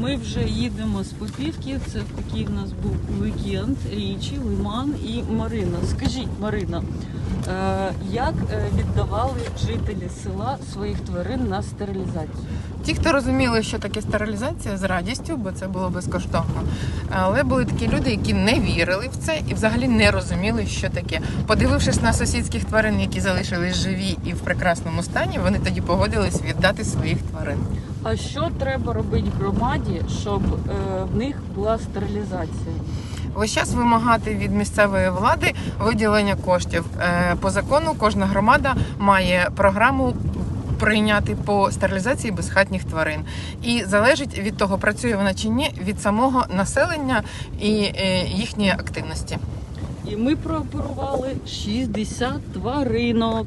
Ми вже їдемо з Попівки. Це такий в нас був вікенд, Річі, Лиман і Марина. Скажіть, Марина, е, як е, віддавали жителі села своїх тварин на стерилізацію? Ті, хто розуміли, що таке стерилізація з радістю, бо це було безкоштовно. Але були такі люди, які не вірили в це і взагалі не розуміли, що таке. Подивившись на сусідських тварин, які залишились живі і в прекрасному стані, вони тоді погодились віддати своїх тварин. А що треба робити громаді, щоб е, в них була стерилізація? Весь час вимагати від місцевої влади виділення коштів. Е, По закону кожна громада має програму. Прийняти по стерилізації безхатніх тварин і залежить від того, працює вона чи ні, від самого населення і е, їхньої активності. І ми прооперували 60 тваринок.